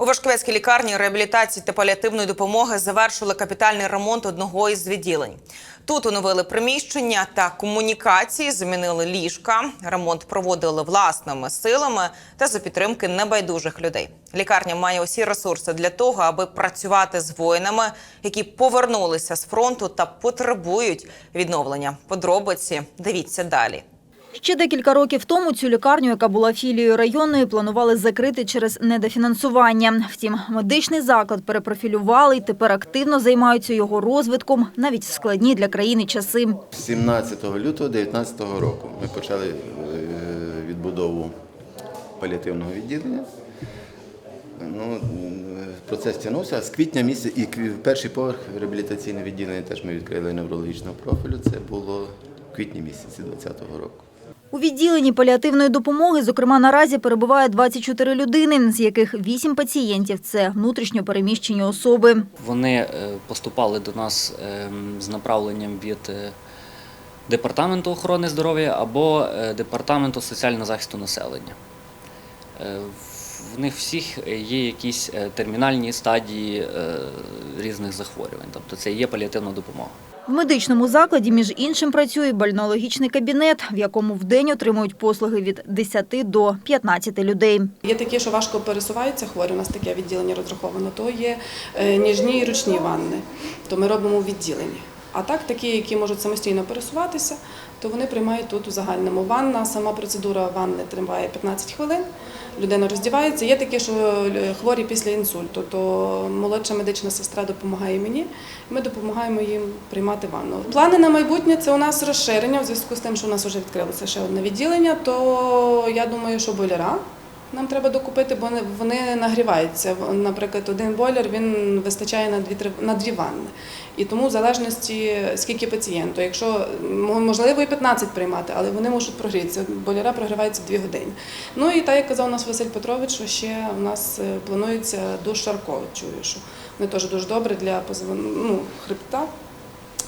У Вашковецькій лікарні реабілітації та паліативної допомоги завершили капітальний ремонт одного із відділень. Тут оновили приміщення та комунікації, замінили ліжка. Ремонт проводили власними силами та за підтримки небайдужих людей. Лікарня має усі ресурси для того, аби працювати з воїнами, які повернулися з фронту та потребують відновлення. Подробиці дивіться далі. Ще декілька років тому цю лікарню, яка була філією районної, планували закрити через недофінансування. Втім, медичний заклад перепрофілювали і тепер активно займаються його розвитком, навіть в складні для країни часи. 17 лютого 2019 року ми почали е, відбудову паліативного відділення. Ну, процес тягнувся. З квітня місяця і перший поверх реабілітаційне відділення теж ми відкрили неврологічного профілю. Це було в квітні місяці 2020 року. У відділенні паліативної допомоги, зокрема, наразі перебуває 24 людини, з яких 8 пацієнтів – це внутрішньо переміщені особи. Вони е, поступали до нас ем, з направленням від е, департаменту охорони здоров'я або е, департаменту соціального захисту населення. В них всіх є якісь термінальні стадії різних захворювань, тобто це є паліативна допомога. В медичному закладі, між іншим, працює бальнологічний кабінет, в якому вдень отримують послуги від 10 до 15 людей. Є такі, що важко пересуваються хворі, у нас таке відділення розраховано, то є е, ніжні і ручні ванни, то ми робимо відділення. А так, такі, які можуть самостійно пересуватися, то вони приймають тут у загальному. Ванна, сама процедура ванни триває 15 хвилин, людина роздівається. Є такі, що е, хворі після інсульту, то молодша медична сестра допомагає мені, ми допомагаємо їм приймати ванну. Плани на майбутнє це у нас розширення в зв'язку з тим, що у нас вже відкрилося ще одне відділення, то я думаю, що бойлера. Нам треба докупити, бо вони- нагріваються. Наприклад, один бойлер він вистачає на дві на дві ванни. І тому в залежності скільки пацієнту. Якщо можливо і 15 приймати, але вони можуть прогрітися. Бойлера прогріваються 2 години. Ну і так як казав у нас Василь Петрович, що ще у нас е, планується душ Шарко. Чую, що вони теж дуже добре для ну, хребта.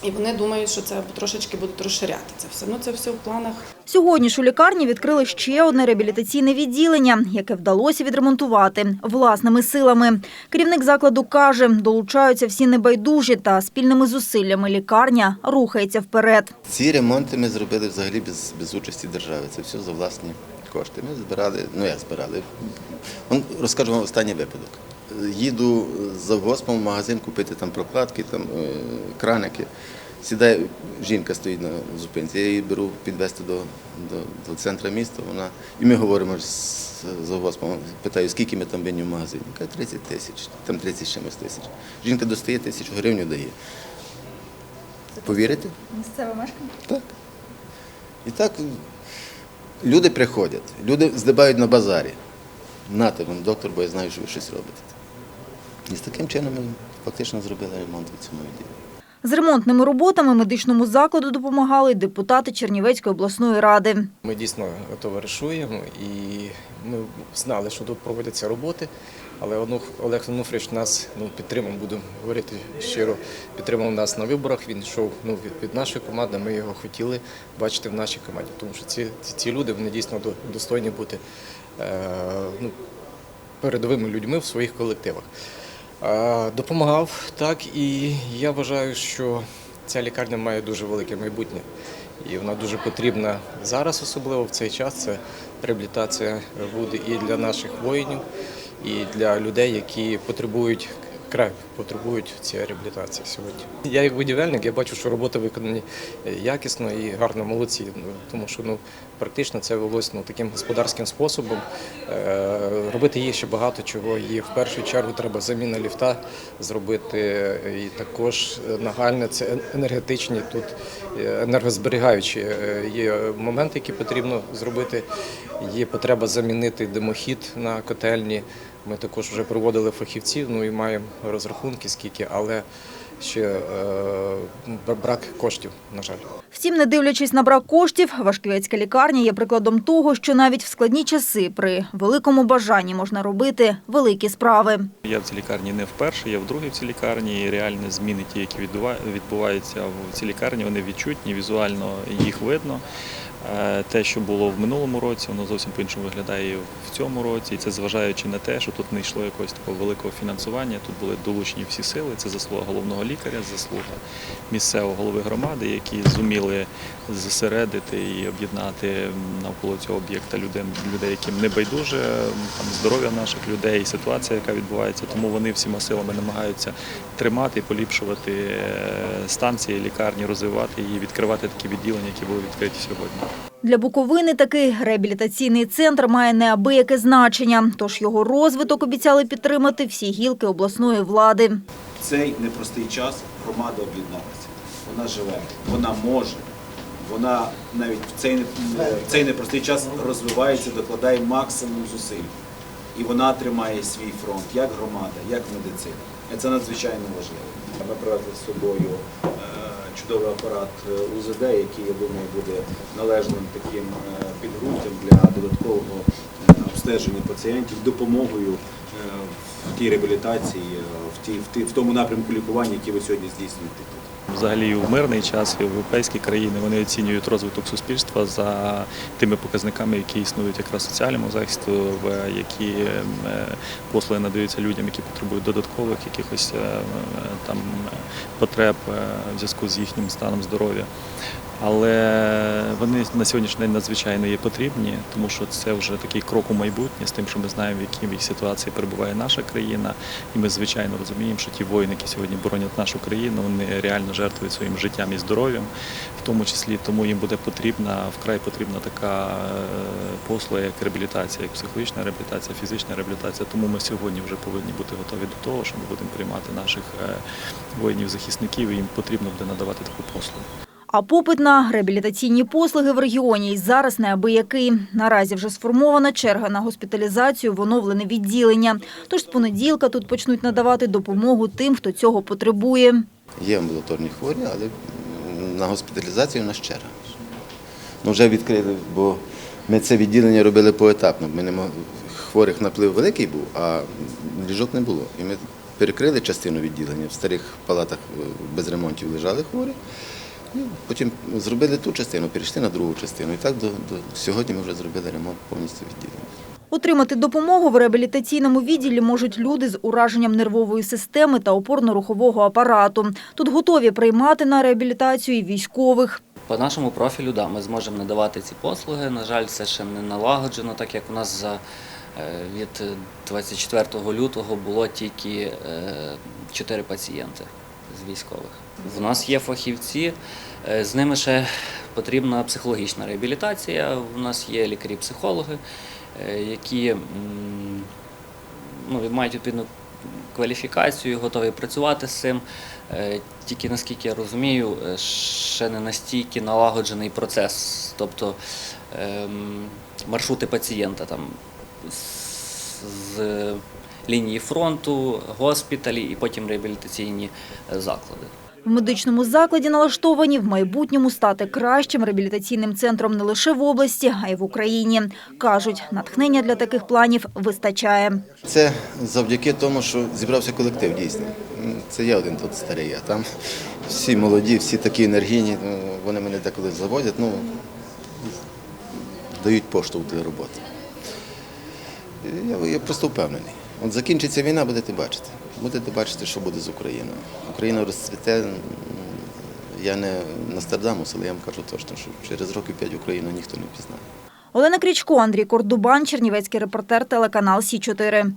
І вони думають, що це трошечки будуть розширяти це все. Ну це все в планах. Сьогодні ж у лікарні відкрили ще одне реабілітаційне відділення, яке вдалося відремонтувати власними силами. Керівник закладу каже, долучаються всі небайдужі та спільними зусиллями лікарня рухається вперед. Ці ремонти ми зробили взагалі без, без участі держави. Це все за власні кошти. Ми збирали, ну як збирали. Розкажу вам останній випадок. Їду з завгоспом в магазин купити там прокладки, там е, краники. Сідає, жінка стоїть на зупинці, я її беру підвезти до, до, до центру міста. Вона, і ми говоримо з завгоспом, питаю, скільки ми там винні в магазині. Каже, 30 тисяч, там 30 чимось тисяч. Жінка достає тисячу гривень дає. Повірите? Місцева мешканка? Так. І так люди приходять, люди здибають на базарі. Нате вам, доктор, бо я знаю, що ви щось робите. І з таким чином ми фактично зробили ремонт у цьому відділі. З ремонтними роботами медичному закладу допомагали депутати Чернівецької обласної ради. Ми дійсно товаришуємо і ми знали, що тут проводяться роботи. Але Олег Онуфрич нас ну, підтримав, буду говорити щиро, підтримав нас на виборах. Він йшов ну, від, від нашої команди. Ми його хотіли бачити в нашій команді, тому що ці, ці, ці люди вони дійсно достойні бути е, ну, передовими людьми в своїх колективах. Е, Допомагав так, і я вважаю, що ця лікарня має дуже велике майбутнє. І вона дуже потрібна зараз, особливо в цей час. Це реабілітація буде і для наших воїнів, і для людей, які потребують край, потребують цієї реабілітації сьогодні. Я як будівельник, я бачу, що роботи виконані якісно і гарно молодці. Ну, Тому що ну, практично це велось ну, таким господарським способом. Робити є ще багато чого. І в першу чергу треба заміна ліфта зробити. І також нагальне це енергетичні тут е, енергозберігаючі е, є моменти, які потрібно зробити. Є потреба замінити димохід на котельні. Ми також вже проводили фахівців, ну і маємо розрахунки, скільки, але ще е, брак коштів, на жаль. Втім, не дивлячись на брак коштів, Вашківецька лікарня є прикладом того, що навіть в складні часи при великому бажанні можна робити великі справи. Я в цій лікарні не вперше, я вдруге в цій лікарні. І реальні зміни, ті, які відбува- відбуваються в цій лікарні, вони відчутні, візуально їх видно. Е, Те, що було в минулому році, воно зовсім по-іншому виглядає в цьому році. І це зважаючи на те, що тут не йшло якогось такого великого фінансування. Тут були долучені всі сили. Це заслуга головного лікаря, заслуга місцевого голови громади, які зуміли зосередити і об'єднати навколо цього об'єкта людей, людей, яким не байдуже там здоров'я наших людей, ситуація, яка відбувається. Тому вони всіма силами намагаються тримати і поліпшувати е, станції, лікарні, розвивати і відкривати такі відділення, які були відкриті сьогодні. Для Буковини такий реабілітаційний центр має неабияке значення, тож його розвиток обіцяли підтримати всі гілки обласної влади. В цей непростий час громада об'єдналася. Вона живе, вона може. Вона навіть в цей, не- в цей непростий час розвивається, докладає максимум зусиль. І вона тримає свій фронт, як громада, як медицина. І це надзвичайно важливо. Ми привезли з собою е, чудовий апарат е, УЗД, який, я думаю, буде належним таким е, підґрунтям для додаткового е, обстеження пацієнтів, допомогою в тій реабілітації, в, тій, в, тому напрямку лікування, який ви сьогодні здійснюєте. Взагалі в мирний час і в європейські країни вони оцінюють розвиток суспільства за тими показниками, які існують якраз в соціальному захисту, які е, послуги надаються людям, які потребують додаткових якихось е, там е, потреб е, в зв'язку з їхнім станом здоров'я. Але вони на сьогоднішній день надзвичайно є потрібні, тому що це вже такий крок у майбутнє з тим, що ми знаємо, в якій ситуації перебуває наша країна, і ми звичайно розуміємо, що ті воїни, які сьогодні боронять нашу країну, вони реально жертвують своїм життям і здоров'ям, в тому числі тому їм буде потрібна вкрай потрібна така е, послуга, як реабілітація, як психологічна реабілітація, фізична реабілітація. Тому ми сьогодні вже повинні бути готові до того, що ми будемо приймати наших е, воїнів-захисників, і їм потрібно буде надавати таку послугу. А попит на реабілітаційні послуги в регіоні й зараз неабиякий. Наразі вже сформована черга на госпіталізацію в оновлене відділення. Тож з понеділка тут почнуть надавати допомогу тим, хто цього потребує. Є амбулаторні хворі, але на госпіталізацію в нас черга. Ну, вже відкрили, бо ми це відділення робили поетапно. Ми не мог... Хворих наплив великий був, а ліжок не було. І ми перекрили частину відділення. В старих палатах е, без ремонтів лежали хворі. І потім зробили ту частину, перейшли на другу частину. І так до, до сьогодні ми вже зробили ремонт повністю відділення. Отримати допомогу в реабілітаційному відділі можуть люди з ураженням нервової системи та опорно-рухового апарату. Тут готові приймати на реабілітацію і військових. По нашому профілю, да, ми зможемо надавати ці послуги. На жаль, це ще не налагоджено, так як у нас за е, від 24 лютого було тільки 4 пацієнти з військових. В нас є фахівці, е, з ними ще потрібна психологічна реабілітація. У нас є лікарі-психологи, е, які ну, мають відповідну кваліфікацію, готові працювати з цим. Е, Тільки наскільки я розумію, ще не настільки налагоджений процес, тобто ем, маршрути пацієнта там з- з лінії фронту, госпіталі і потім реабілітаційні е, заклади. В медичному закладі налаштовані в майбутньому стати кращим реабілітаційним центром не лише в області, а й в Україні. Кажуть, натхнення для таких планів вистачає. Це завдяки тому, що зібрався колектив дійсно. Це я один тут старий, а там всі молоді, всі такі енергійні, ну, вони мене деколи заводять, ну, дають поштовх для роботи. Я, я просто впевнений. От закінчиться війна, будете бачити. Будете бачити, що буде з Україною. Україна розцвіте. Я не Нострадамус, але я вам кажу точно, що через років п'ять Україну ніхто не впізнає. Олена Крічко, Андрій Кордубан, Чернівецький репортер, телеканал Сі 4